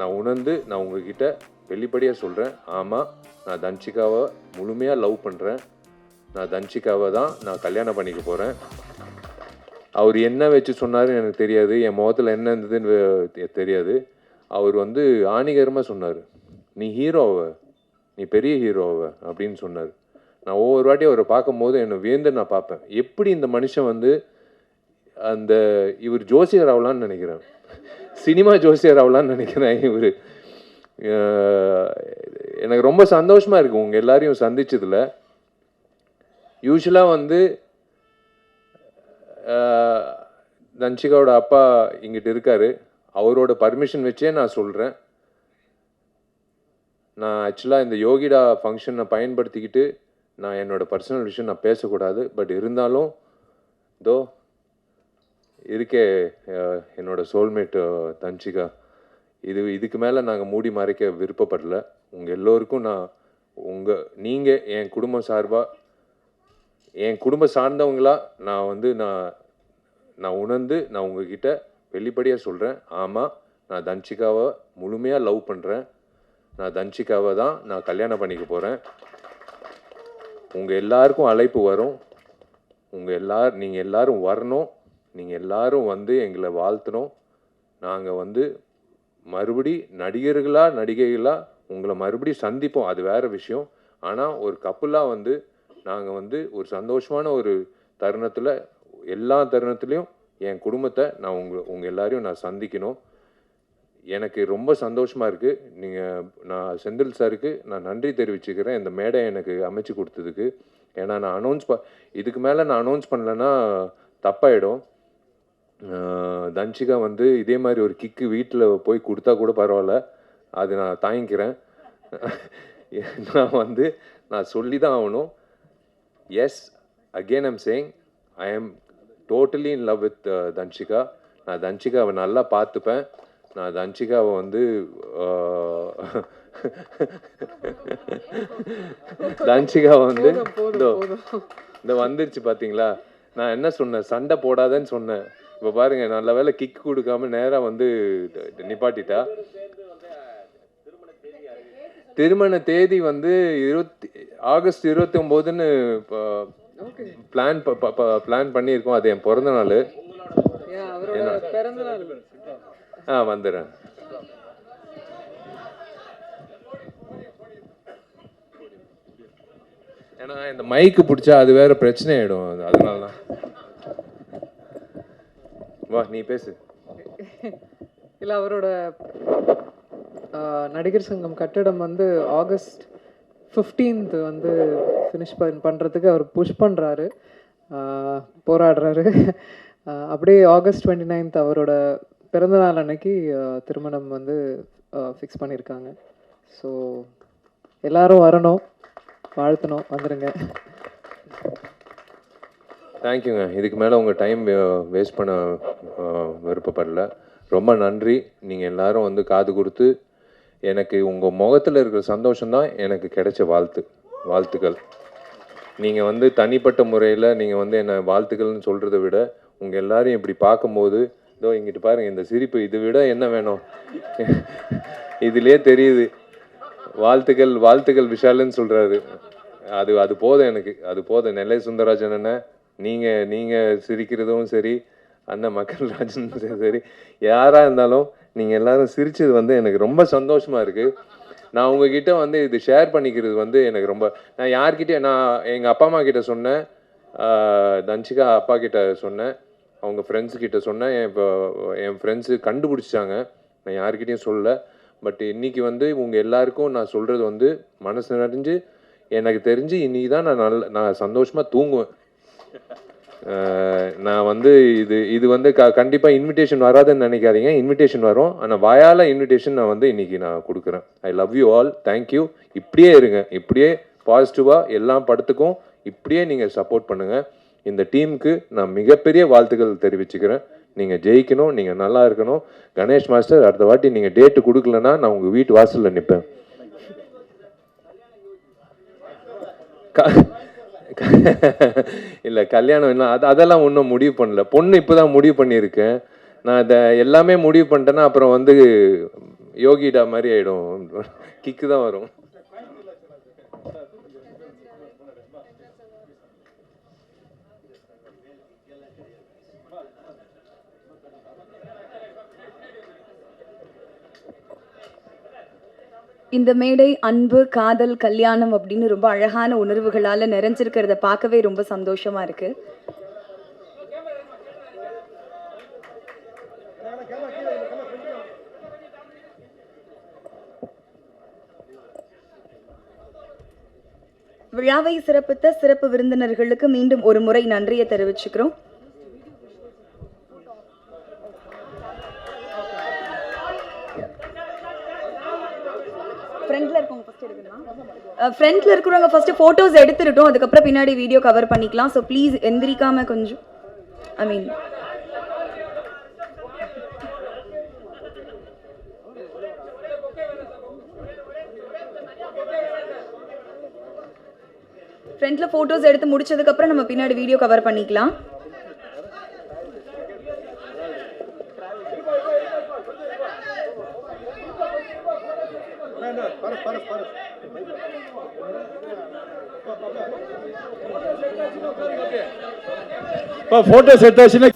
நான் உணர்ந்து நான் உங்ககிட்ட வெளிப்படையாக சொல்கிறேன் ஆமாம் நான் தன்ஷிகாவை முழுமையாக லவ் பண்ணுறேன் நான் தன்ஷிகாவை தான் நான் கல்யாணம் பண்ணிக்க போகிறேன் அவர் என்ன வச்சு சொன்னார் எனக்கு தெரியாது. என் முகத்தில் என்ன இருந்ததுன்னு தெரியாது. அவர் வந்து ஆணிகரமாக சொன்னார். நீ ஹீரோவ நீ பெரிய ஹீரோவ அப்படின்னு சொன்னார். நான் ஒவ்வொரு வாட்டி அவரை பார்க்கும்போது என்னை வேந்து நான் பார்ப்பேன். எப்படி இந்த மனுஷன் வந்து அந்த இவர் ஜோசியர் ஆகலான்னு நினைக்கிறேன். சினிமா ஜோசியர் ஆகலான்னு நினைக்கிறேன் இவர். எனக்கு ரொம்ப சந்தோஷமாக இருக்குது உங்கள் எல்லாரையும் சந்திச்சதுல. யூஸ்வலாக வந்து ஆஹ், தன்ஷிகாவோட அப்பா இங்கிட்டு இருக்கார். அவரோட பர்மிஷன் வச்சே நான் சொல்கிறேன் நான் ஆக்சுவலாக இந்த யோகிடா ஃபங்க்ஷனை பயன்படுத்திக்கிட்டு நான் என்னோட பர்சனல் விஷயம் நான் பேசக்கூடாது. பட் இருந்தாலும் தோ இருக்கே என்னோட சோல்மேட்டு தன்ஷிகா. இது இதுக்கு மேலே நாங்கள் மூடி மறைக்க விருப்பப்படல. உங்கள் எல்லோருக்கும் நான் உங்கள் நீங்கள் என் குடும்பம் சார்பாக என் குடும்பம் சார்ந்தவங்களா நான் வந்து நான் நான் உணர்ந்து நான் உங்ககிட்ட வெளிப்படையாக சொல்கிறேன் ஆமாம் நான் தன்ஷிகாவை முழுமையாக லவ் பண்ணுறேன் நான் தன்ஷிகாவை தான் நான் கல்யாணம் பண்ணிக்க போகிறேன் உங்கள் எல்லாருக்கும் அழைப்பு வரும். உங்கள் எல்லார் நீங்கள் எல்லோரும் வரணும். நீங்கள் எல்லாரும் வந்து எங்களை வாழ்த்தணும். நாங்கள் வந்து மறுபடி நடிகர்களாக நடிகைகளாக உங்களை மறுபடி சந்திப்போம். அது வேறு விஷயம். ஆனால் ஒரு கப்புலாக வந்து நாங்கள் வந்து ஒரு சந்தோஷமான ஒரு தருணத்தில் எல்லா தருணத்துலேயும் என் குடும்பத்தை நான் உங்கள் உங்கள் எல்லாரையும் நான் சந்திக்கணும். எனக்கு ரொம்ப சந்தோஷமாக இருக்குது நீங்கள் நான் செந்தில் சாருக்கு நான் நன்றி தெரிவிச்சுக்கிறேன். இந்த மேடை எனக்கு அமைச்சு கொடுத்ததுக்கு. ஏன்னா நான் அனௌன்ஸ் ப இதுக்கு மேலே நான் அனௌன்ஸ் பண்ணலன்னா தப்பாயிடும். தன்ஷிகா வந்து இதே மாதிரி ஒரு கிக்கு வீட்டில் போய் கொடுத்தா கூட பரவாயில்ல. அது நான் தாங்கிக்கிறேன். நான் வந்து நான் சொல்லி தான் ஆகணும் yes again I'm saying I am totally in love with Dhanshika. நான் தன்ஷிகாவை நல்லா பார்த்துப்பேன். நான் தன்ஷிகாவை வந்து தன்ஷிகாவை வந்து இந்த வந்துருச்சு பாத்தீங்களா? நான் என்ன சொன்னேன்? சண்டை போடாதேன்னு சொன்னேன். இப்போ பாருங்க நல்ல வேளை கிக் கொடுக்காம நேரா வந்து நிப்பாட்டிட்டா. திருமண தேதி வந்து இருபத்தி ஆகஸ்ட் இருபத்தி ஒம்போதுன்னு பிளான் பிளான் பண்ணியிருக்கோம். அது என் பிறந்த நாள். ஆ வந்துடுறேன். ஏன்னா இந்த மைக்கு பிடிச்சா அது வேற பிரச்சனை ஆயிடும். அது- அதனால தான் வா நீ பேசு. இல்லை அவரோட நடிகர் சங்கம் கட்டிடம் வந்து ஆகஸ்ட் 15th வந்து ஃபினிஷ் பண் பண்ணுறதுக்கு அவர் புஷ் பண்ணுறாரு போராடுறாரு. அப்படியே ஆகஸ்ட் டுவெண்ட்டி நைன்த் அவரோட பிறந்தநாள் அன்னைக்கு திருமணம் வந்து ஃபிக்ஸ் பண்ணியிருக்காங்க ஸோ எல்லாரும் வரணும் வாழ்த்தணும் வந்துடுங்க தேங்க்யூங்க. இதுக்கு மேலே உங்கள் டைம் வேஸ்ட் பண்ண விருப்பப்படல. ரொம்ப நன்றி. நீங்கள் எல்லாரும் வந்து காது கொடுத்து எனக்கு உங்கள் முகத்தில் இருக்கிற சந்தோஷம்தான் எனக்கு கிடைச்ச வாழ்த்து வாழ்த்துக்கள். நீங்கள் வந்து தனிப்பட்ட முறையில் நீங்கள் வந்து என்னை வாழ்த்துக்கள்னு சொல்கிறத விட உங்கள் எல்லாரையும் இப்படி பார்க்கும்போது இதோ இங்கிட்டு பாருங்கள் இந்த சிரிப்பு இதை விட என்ன வேணும்? இதுலேயே தெரியுது. வாழ்த்துக்கள் வாழ்த்துக்கள் விஷாலுன்னு சொல்கிறாரு அது அது போதும் எனக்கு. அது போதும். நெல்லை சுந்தரராஜன் என்ன நீங்கள் நீங்கள் சிரிக்கிறதும் சரி அண்ணன் மக்கள் ராஜன் சரி யாராக இருந்தாலும் நீங்கள் எல்லாரும் சிரிச்சது வந்து எனக்கு ரொம்ப சந்தோஷமாக இருக்குது நான் உங்ககிட்ட வந்து இது ஷேர் பண்ணிக்கிறது வந்து எனக்கு ரொம்ப நான் யார்கிட்டே நான் எங்கள் அப்பா அம்மா கிட்ட சொன்னேன். ஆஹ் தன்ஷிகா அப்பா கிட்ட சொன்னேன். அவங்க ஃப்ரெண்ட்ஸ் கிட்ட சொன்னேன். என் இப்போ என் ஃப்ரெண்ட்ஸு கண்டுபிடிச்சிட்டாங்க. நான் யார்கிட்டையும் சொல்லலை. பட் இன்னைக்கு வந்து உங்கள் எல்லாருக்கும் நான் சொல்கிறது வந்து மனசு நிறைஞ்சு எனக்கு தெரிஞ்சு இன்னைக்கு தான் நான் நல்ல நான் சந்தோஷமாக தூங்குவேன். நான் வந்து இது இது வந்து க கண்டிப்பாக இன்விடேஷன் வராதுன்னு நினைக்காதீங்க. இன்விடேஷன் வரும். ஆனால் வாயால் இன்விடேஷன் நான் வந்து இன்றைக்கி நான் கொடுக்குறேன். I love you all thank you இப்படியே இருங்க. இப்படியே பாசிட்டிவாக எல்லா படத்துக்கும். இப்படியே நீங்கள் சப்போர்ட் பண்ணுங்கள் இந்த டீமுக்கு நான் மிகப்பெரிய வாழ்த்துக்கள் தெரிவிச்சுக்கிறேன். நீங்கள் ஜெயிக்கணும். நீங்கள் நல்லா இருக்கணும். கணேஷ் மாஸ்டர் அடுத்த வாட்டி நீங்கள் டேட்டு கொடுக்கலன்னா நான் உங்கள் வீட்டு வாசலில் நிற்பேன் இல்லை கல்யாணம் இன்னும் அது அதெல்லாம் ஒன்றும் முடிவு பண்ணல. பொண்ணு இப்போ தான் முடிவு பண்ணியிருக்கேன் நான் இதை எல்லாமே முடிவு பண்ணிட்டேன்னா அப்புறம் வந்து யோகிடா மாதிரி ஆகிடும் கிக்கு தான் வரும். இந்த மேடை அன்பு காதல் கல்யாணம் அப்படின்னு ரொம்ப அழகான உணர்வுகளால் நிறைஞ்சிருக்கிறத பார்க்கவே ரொம்ப சந்தோஷமா இருக்கு. விழாவை சிறப்பித்த சிறப்பு விருந்தினர்களுக்கு மீண்டும் ஒரு முறை நன்றியை தெரிவிச்சுக்கிறோம். ஃப்ரண்ட்ல இருக்கவங்க ஃபர்ஸ்ட் எடுக்கலாம் ஃப்ரண்ட்ல இருக்கிறவங்க ஃபர்ஸ்ட் போட்டோஸ் எடுத்துட்டோம் அதுக்கப்புறம் பின்னாடி வீடியோ கவர் பண்ணிக்கலாம். ஸோ ப்ளீஸ் எந்திரிக்காம கொஞ்சம் ஐ மீன் ஃப்ரண்ட்ல போட்டோஸ் எடுத்து முடிச்சதுக்கப்புறம் நம்ம பின்னாடி வீடியோ கவர் பண்ணிக்கலாம். ஃபோட்டோஸ் எடுத்தாச்சுன்னா